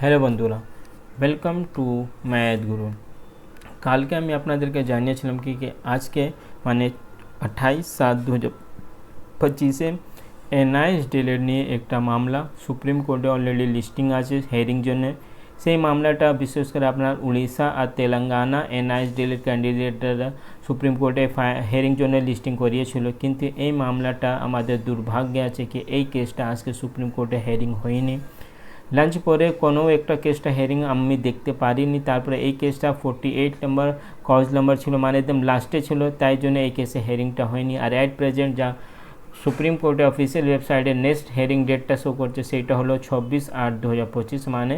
Hello বন্ধুরা welcome to math গুরু কালকে আমি আপনাদেরকে জানিয়েছিলাম কি আজকে মানে আঠাইশ সাত দু হাজার পঁচিশে এনআইএস ডিলের নিয়ে একটা মামলা, সুপ্রিম কোর্টে অলরেডি লিস্টিং আছে হেয়ারিং জন্য। সেই মামলাটা বিশেষ করে আপনার উড়িষ্যা আর তেলেঙ্গানা এনআইএস ডিলের ক্যান্ডিডেটরা সুপ্রিম কোর্টে হেয়ারিং জন্য লিস্টিং করিয়েছিল। কিন্তু এই মামলাটা আমাদের দুর্ভাগ্য আছে কি এই কেসটা আজকে সুপ্রিম কোর্টে হেয়ারিং হয়নি। লাঞ্চ পরে কোনো একটা কেসটা হেয়ারিং আমি দেখতে পারিনি। তারপরে এই কেসটা ফোরটি এইট নম্বর কজ নম্বর ছিল মানে একদম লাস্টে ছিল, তাই জন্য এই কেসে হেয়ারিংটা হয়নি। আর অ্যাট প্রেজেন্ট যা সুপ্রিম কোর্টের অফিসিয়াল ওয়েবসাইটে নেক্সট হেয়ারিং ডেটটা শো করছে সেইটা হলো ছব্বিশ আট দু হাজার পঁচিশ মানে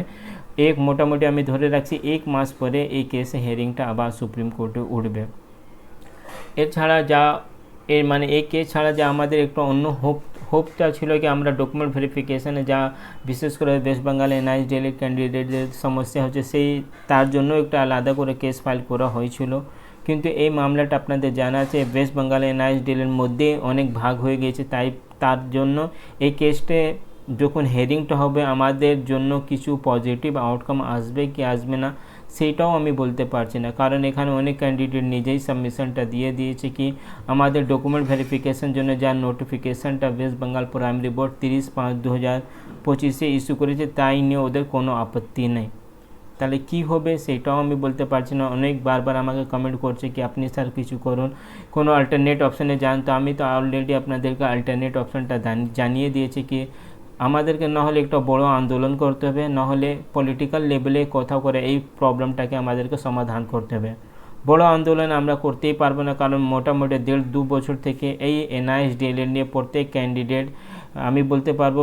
এক মোটামুটি আমি ধরে রাখছি এক মাস পরে এই কেসে হেয়ারিংটা আবার সুপ্রিম কোর্টে উঠবে। এছাড়া যা এর মানে এই কেস ছাড়া যা আমাদের একটু অন্য হোপ হোপটা ছিল কি আমরা ডকুমেন্ট ভেরিফিকেশানে যা বিশেষ করে ওয়েস্ট বেঙ্গল ডেলি ক্যান্ডিডেটদের সমস্যা হচ্ছে সেই, তার জন্য একটা আলাদা করে কেস ফাইল করা হয়েছিল। কিন্তু এই মামলাটা আপনাদের জানা আছে ওয়েস্ট বেঙ্গল ডিলের মধ্যে অনেক ভাগ হয়ে গেছে তাই তার জন্য এই কেসটে যখন হেয়ারিংটা হবে, আমাদের জন্য কিছু পজিটিভ আউটকাম আসবে কি আসবে না সেইটাও আমি বলতে পারছি না। কারণ এখানে অনেক ক্যান্ডিডেট নিজেই সাবমিশনটা দিয়ে দিয়েছে কি, আমাদের ডকুমেন্ট ভেরিফিকেশন জন্য যা নোটিফিকেশনটা ওয়েস্ট বেঙ্গল প্রাইমারি বোর্ড তিরিশ পাঁচ দু হাজার পঁচিশে ইস্যু করেছে, তাই নিয়ে ওদের কোনো আপত্তি নেই। তাহলে কি হবে সেটাও আমি বলতে পারছি না। অনেক বারবার আমাকে কমেন্ট করছে কি, আপনি স্যার কিছু করুন। কোনো অল্টারনেট অপশানে যান। তো আমি তো অলরেডি আপনাদেরকে অল্টারনেট অপশানটা জানিয়ে দিয়েছি কি আমাদেরকে নাহলে একটা বড় আন্দোলন করতে হবে নাহলে পলিটিক্যাল লেভেলে কোথাও করে এই প্রবলেমটাকে আমাদেরকে সমাধান করতে হবে। বড় আন্দোলন আমরা করতেই পারব না, কারণ মোটামুটি দেড় দু বছর থেকে এই এনআইএস ডিএলএড নিয়ে প্রত্যেক ক্যান্ডিডেট আমি বলতে পারব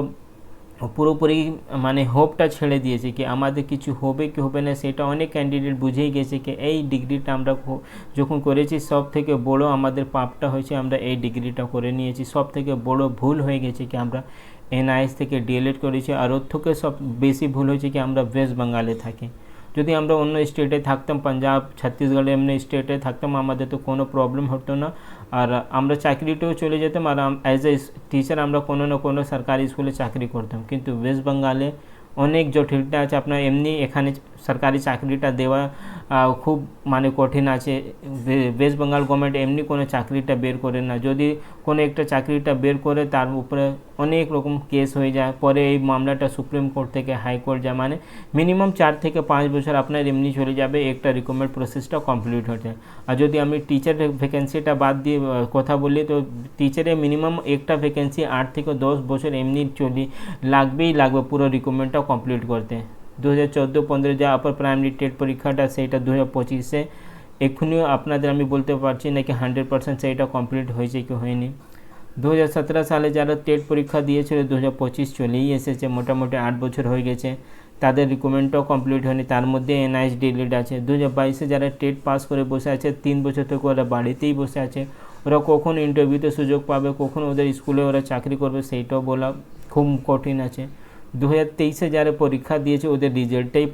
পুরোপুরি মানে হোপটা ছেড়ে দিয়েছে কি আমাদের কিছু হবে কি হবে না সেটা অনেক ক্যান্ডিডেট বুঝেই গেছে কি এই ডিগ্রিটা আমরা যখন করেছি সব থেকে বড় আমাদের পাপটা হয়েছে আমরা এই ডিগ্রিটা করে নিয়েছি। সব থেকে বড় ভুল হয়ে গেছে কি আমরা এনআইএস থেকে ডিএলএড করেছি আর ওর থেকে সব বেশি ভুল হয়েছে কি আমরা ওয়েস্ট বেঙ্গলে থাকি। যদি আমরা অন্য স্টেটে থাকতাম পাঞ্জাব ছত্তিশগড়ে এমনি স্টেটে থাকতাম, আমাদের তো কোনো প্রবলেম হতো না। আর আমরা চাকরিতেও চলে যেতাম আর অ্যাজ এ টিচার আমরা কোনো না কোনো সরকারি স্কুলে চাকরি করতাম। কিন্তু ওয়েস্ট বেঙ্গলে অনেক জটিলতা আছে। আপনার এমনি এখানে সরকারি চাকরিটা দেওয়া খুব মানে কঠিন আছে। ওয়েস্ট বেঙ্গল গভর্নমেন্ট এমনি কোনো চাকরিটা বের করে না। যদি কোনো একটা চাকরিটা বের করে তার উপরে অনেক রকম কেস হয়ে যায়। পরে এই মামলাটা সুপ্রিম কোর্ট থেকে হাইকোর্ট যায়। মানে মিনিমাম চার থেকে পাঁচ বছর আপনার এমনি চলে যাবে, একটা রিকমেন্ড প্রসেসটা কমপ্লিট হতে আর যদি আমি টিচার ভ্যাকেন্সিটা বাদ দিয়ে কথা বলি, তো টিচারে মিনিমাম একটা ভ্যাকেন্সি আট থেকে দশ বছর এমনি চলি, লাগবেই লাগবে পুরো রিকমেন্ডটা কমপ্লিট করতে। দু হাজার চোদ্দ পনেরো যা আপার প্রাইমারি টেট পরীক্ষাটা সেইটা দু হাজার পঁচিশে এক্ষুনিও আপনাদের আমি বলতে পারছি না কি হান্ড্রেড পার্সেন্ট সেইটা কমপ্লিট হয়েছে কি হয়নি। দু হাজার সতেরো সালে যারা টেট পরীক্ষা দিয়েছিল দু হাজার পঁচিশ চলেই এসেছে, মোটামুটি আট বছর হয়ে গেছে। তাদের রিকমেন্ডটাও কমপ্লিট হয়নি, তার মধ্যে এনআইএস ডিলিট আছে। দু বাইশে যারা টেট পাস করে বসে আছে, তিন বছর থেকে ওরা বাড়িতেই বসে আছে। ওরা কখন ইন্টারভিউতে সুযোগ পাবে, কখন ওদের স্কুলে ওরা চাকরি করবে, সেইটাও বলা খুব কঠিন আছে। দু হাজার তেইশে যারা পরীক্ষা দিয়েছে, ওদের রেজাল্টটাই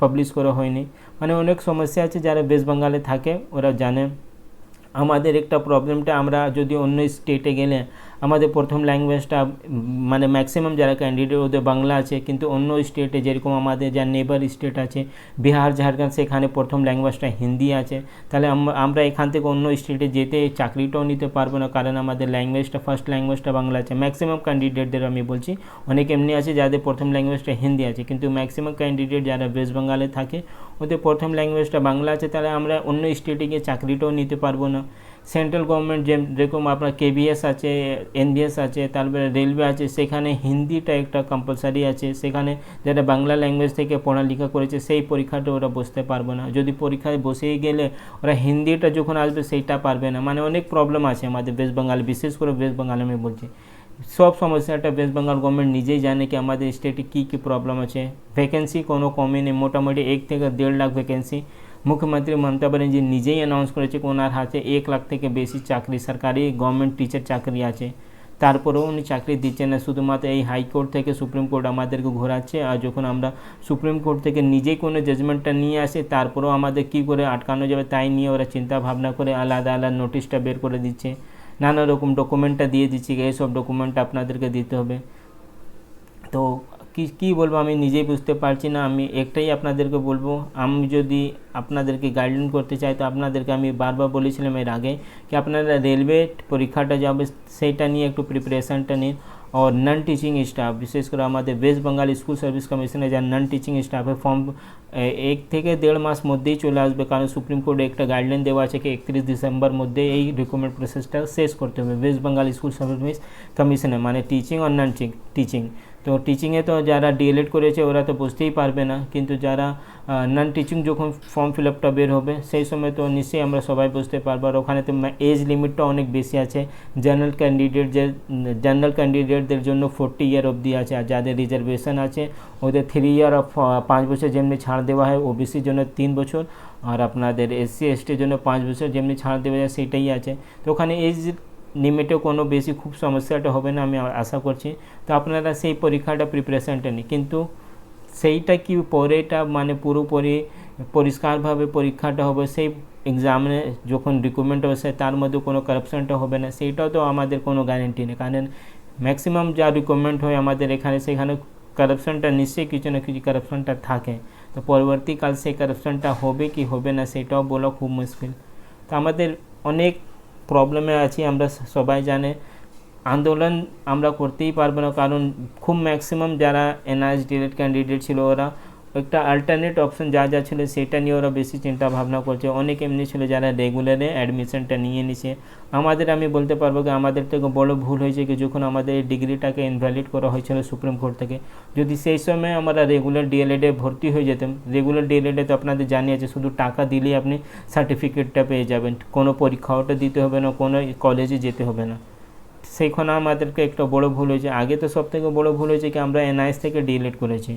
পাবলিশ করা হয়নি। মানে অনেক সমস্যা আছে যারা ওয়েস্ট বেঙ্গলে থাকে, ওরা জানে। আমাদের একটা প্রবলেমটা আমরা যদি অন্য স্টেটে গেলে আমাদের প্রথম ল্যাঙ্গুয়েজটা মানে ম্যাক্সিমাম যারা ক্যান্ডিডেট ওদের বাংলা আছে, কিন্তু অন্য স্টেটে যেরকম আমাদের যা নেবার স্টেট আছে, বিহার, ঝাড়খণ্ড, সেখানে প্রথম ল্যাঙ্গুয়েজটা হিন্দি আছে। তাহলে আমরা এখান থেকে অন্য স্টেটে যেতে চাকরিটাও নিতে পারব না, কারণ আমাদের ল্যাঙ্গুয়েজটা ফার্স্ট ল্যাঙ্গুয়েজটা বাংলা আছে। ম্যাক্সিমাম ক্যান্ডিডেটদের আমি বলছি, অনেক এমনি আছে যাদের প্রথম ল্যাঙ্গুয়েজটা হিন্দি আছে, কিন্তু ম্যাক্সিমাম ক্যান্ডিডেট যারা ওয়েস্ট বেঙ্গলে থাকে, ওদের প্রথম ল্যাঙ্গুয়েজটা বাংলা আছে, তাহলে আমরা অন্য স্টেটে গিয়ে চাকরিটাও নিতে পারব না। সেন্ট্রাল গভর্নমেন্ট যে যেরকম আপনার কেবিএস আছে এনবিএস আছে, তারপরে রেলওয়ে আছে, সেখানে হিন্দিটা একটা কম্পালসারি আছে, সেখানে যারা বাংলা ল্যাঙ্গুয়েজ থেকে পড়ালেখা করেছে, সেই পরীক্ষাটা ওরা বসতে পারবে না। যদি পরীক্ষায় বসেই গেলে ওরা হিন্দিটা যখন আসবে সেইটা পারবে না। মানে অনেক প্রবলেম আছে আমাদের ওয়েস্ট বেঙ্গল বিশেষ করে ওয়েস্ট বেঙ্গল আমি বলছি। সব সমস্যাটা ওয়েস্ট বেঙ্গল গভর্নমেন্ট নিজেই জানে কি আমাদের স্টেটে কী কী প্রবলেম আছে। ভ্যাকেন্সি কোনো কমই নেই। মোটামুটি এক থেকে দেড় লাখ ভ্যাকেন্সি মুখ্যমন্ত্রী মমতা ব্যানার্জি নিজেই অ্যানাউন্স করেছে ওনার হাতে এক লাখ থেকে বেশি চাকরি, সরকারি গভর্নমেন্ট টিচার চাকরি আছে। তারপরেও উনি চাকরি দিচ্ছেন না। শুধুমাত্র এই হাইকোর্ট থেকে সুপ্রিম কোর্ট আমাদেরকে ঘোরাচ্ছে আর যখন আমরা সুপ্রিম কোর্ট থেকে নিজেই কোনো জাজমেন্টটা নিয়ে আসে, তারপরেও আমাদের কী করে আটকানো যাবে তাই নিয়ে ওরা চিন্তা ভাবনা করে আলাদা আলাদা নোটিশটা বের করে দিচ্ছে। নানা রকম ডকুমেন্টটা দিয়ে দিচ্ছি। এইসব ডকুমেন্ট আপনাদেরকে দিতে হবে। তো কি কী বলবো আমি নিজেই বুঝতে পারছি না আমি একটাই আপনাদেরকে বলবো আমি যদি আপনাদেরকে গাইডলাইন করতে চাই তো আপনাদেরকে আমি বারবার বলেছিলাম এর আগে কি আপনারা রেলওয়ে পরীক্ষাটা যাবে সেইটা নিয়ে একটু প্রিপারেশানটা নিন और नन টিচিং স্টাফ বিশেষ করে আমাদের ওয়েস্ট বেঙ্গল স্কুল সার্ভিস কমিশনে যা নন টিচিং স্টাফের ফর্ম এক থেকে দেড় মাস মধ্যেই চলে আসবে কারণ সুপ্রিম কোর্টে একটা গাইডলাইন দেওয়া আছে কি একত্রিশ ডিসেম্বর মধ্যে এই রিক্রুটমেন্ট প্রসেসটা শেষ করতে হবে ওয়েস্ট বেঙ্গল স্কুল সার্ভিস কমিশনে মানে টিচিং আর নন টিচিং তো টিচিংয়ে তো যারা ডিএলএড করেছে ওরা তো বুঝতেই পারবে না। কিন্তু যারা নন টিচিং যখন ফর্ম ফিল আপটা বের হবে, সেই সময় তো নিশ্চয়ই আমরা সবাই বুঝতে পারব। আর ওখানে তো এজ লিমিটটা অনেক বেশি আছে। জেনারেল ক্যান্ডিডেট যে জেনারেল ক্যান্ডিডেটদের জন্য ফোরটি ইয়ার অবধি আছে। আর যাদের রিজার্ভেশন আছে, ওদের থ্রি ইয়ার অফ পাঁচ বছর যেমনি ছাড় দেওয়া হয় ওবিসির জন্য তিন বছর। আর আপনাদের এসসি এসটির জন্য পাঁচ বছর যেমনি ছাড় দেওয়া যায়, সেটাই আছে। তো ওখানে এজ লিমিটে কোনো বেশি খুব সমস্যাটা হবে না আমি আশা করছি। তো আপনারা সেই পরীক্ষাটা প্রিপারেশানটা নিই কিন্তু সেইটা কি পরেটা মানে পুরোপুরি পরিষ্কারভাবে পরীক্ষাটা হবে, সেই এক্সামে যখন রিক্রুটমেন্ট হবে তার মধ্যে কোনো কারাপশনটা হবে না, সেইটাও তো আমাদের কোনো গ্যারেন্টি নেই। কারণ ম্যাক্সিমাম যা রিক্রুটমেন্ট হয় আমাদের এখানে, সেখানে কারাপশনটা নিশ্চয়ই কিছু না কিছু কারাপশনটা থাকে। তো পরবর্তীকাল সেই কারাপশনটা হবে কি হবে না, সেটাও বলা খুব মুশকিল। তো আমাদের অনেক প্রবলেমে আছি, আমরা সবাই জানে। আন্দোলন আমরা করতেই পারব না, কারণ খুব ম্যাক্সিমাম যারা এনআইএস ডিলেট ক্যান্ডিডেট ছিল ওরা একটা আল্টারনেট অপশন যা যা ছিল সেটা নিয়ে ওরা বেশি চিন্তা ভাবনা করছে। অনেক এমনি ছিল যারা রেগুলারে অ্যাডমিশনটা নিয়ে নিছে। আমাদের আমি বলতে পারব কি, আমাদের থেকে বড় ভুল হয়েছে কি, যখন আমাদের ডিগ্রিটাকে ইনভ্যালিড করা হয়েছিল সুপ্রিম কোর্ট থেকে। যদি সেই সময় আমরা রেগুলার ডিএলএডে ভর্তি হয়ে যেতাম রেগুলার ডিএলএডে তো আপনাদের জানিয়েছে, শুধু টাকা দিলেই আপনি সার্টিফিকেটটা পেয়ে যাবেন। কোনো পরীক্ষাওটা দিতে হবে না, কোনো কলেজে যেতে হবে না। সেইখানে আমাদেরকে একটা বড় ভুল হয়েছে। আগে তো সব থেকে বড়ো ভুল হয়েছে কি, আমরা এনআইএস থেকে ডিএলএড করেছি।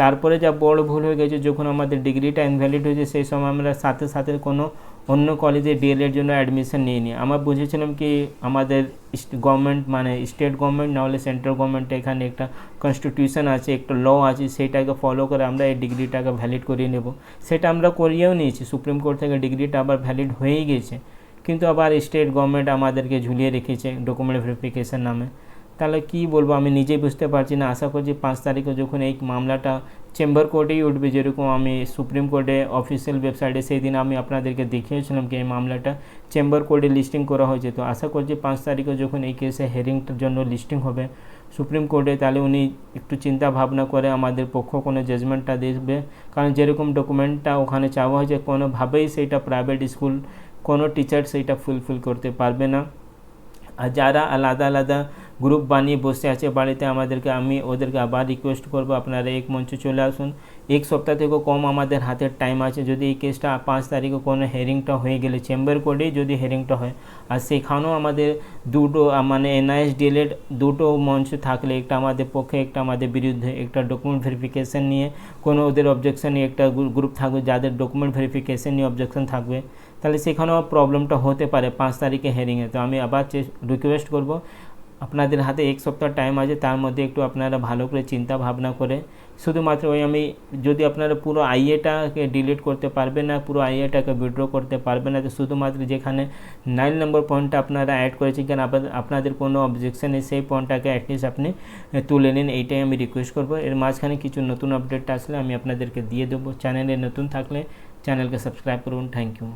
তারপরে যা বড় ভুল হয়ে গেছে, যখন আমাদের ডিগ্রিটা ইনভ্যালিড হয়েছে, সেই সময় আমরা সাথে সাথে কোনো অন্য কলেজে ডিএলএর জন্য অ্যাডমিশন নিয়ে নিই আমরা বুঝেছিলাম কি আমাদের গভর্নমেন্ট মানে স্টেট গভর্নমেন্ট নাহলে সেন্ট্রাল গভর্নমেন্ট এখানে একটা কনস্টিটিউশন আছে, একটা ল আছে, সেটাকে ফলো করে আমরা এই ডিগ্রিটাকে ভ্যালিড করিয়ে নেব। সেটা আমরা করিয়েও নিয়েছি। সুপ্রিম কোর্ট থেকে ডিগ্রিটা আবার ভ্যালিড হয়েই গেছে। কিন্তু আবার স্টেট গভর্নমেন্ট আমাদেরকে ঝুলিয়ে রেখেছে ডকুমেন্ট ভেরিফিকেশান নামে। তাহলে কি বলব, আমি নিজেই বুঝতে পারছি না। আশা করছি পাঁচ তারিখে যখন এই মামলাটা চেম্বার কোর্টেই উঠবে, যেরকম আমি সুপ্রিম কোর্টে অফিসিয়াল ওয়েবসাইটে সেই দিন আমি আপনাদেরকে দেখিয়েছিলাম কি এই মামলাটা চেম্বার কোর্টে লিস্টিং করা হয়েছে। তো আশা করছি পাঁচ তারিখে যখন এই কেসে হেয়ারিংটার জন্য লিস্টিং হবে সুপ্রিম কোর্টে, তাহলে উনি একটু চিন্তা ভাবনা করে আমাদের পক্ষ কোনো জাজমেন্টটা দেবে। কারণ যেরকম ডকুমেন্টটা ওখানে চাওয়া হয়েছে, কোনোভাবেই সেইটা প্রাইভেট স্কুল কোনো টিচার সেইটা ফুলফিল করতে পারবে না। আর যারা আলাদা আলাদা গ্রুপ বানিয়ে বসে আছে বাড়িতে, আমাদেরকে, আমি ওদেরকে আবার রিকোয়েস্ট করব, আপনারা এক মঞ্চে চলে আসুন। এক সপ্তাহ থেকেও কম আমাদের হাতের টাইম আছে। যদি এই কেসটা পাঁচ তারিখে কোনো হেয়ারিংটা হয়ে গেলে চেম্বার কোর্টেই যদি হেয়ারিংটা হয়। আর সেখানেও আমাদের দুটো মানে এনআইএস ডিএলএড দুটো মঞ্চ থাকলে, একটা আমাদের পক্ষে, একটা আমাদের বিরুদ্ধে, একটা ডকুমেন্ট ভেরিফিকেশান নিয়ে, কোনো ওদের অবজেকশন নিয়ে একটা গ্রুপ থাকবে, যাদের ডকুমেন্ট ভেরিফিকেশান নিয়ে অবজেকশন থাকবে। তাহলে সেখানেও প্রবলেমটা হতে পারে পাঁচ তারিখে হেয়ারিংয়ে তো আমি আবার রিকোয়েস্ট করব আপনাদের হাতে এক সপ্তাহ টাইম আছে, তার মধ্যে একটু আপনারা ভালো করে চিন্তা ভাবনা করে, শুধুমাত্র ওই আমি যদি আপনারা পুরো আইএটাকে ডিলিট করতে পারবেন না, পুরো আইএটাকে উইড্র করতে পারবেন না, তো শুধুমাত্র যেখানে নাইন নম্বর পয়েন্টটা আপনারা অ্যাড করেছেন, কেন আপনাদের কোনো অবজেকশন নেই, সেই পয়েন্টটাকে অ্যাটলিস্ট আপনি তুলে নিন, এইটাই আমি রিকোয়েস্ট করব। এর মাঝখানে কিছু নতুন আপডেট আসলে আমি আপনাদেরকে দিয়ে দেবো। চ্যানেলে নতুন থাকলে চ্যানেলকে সাবস্ক্রাইব করুন। Thank you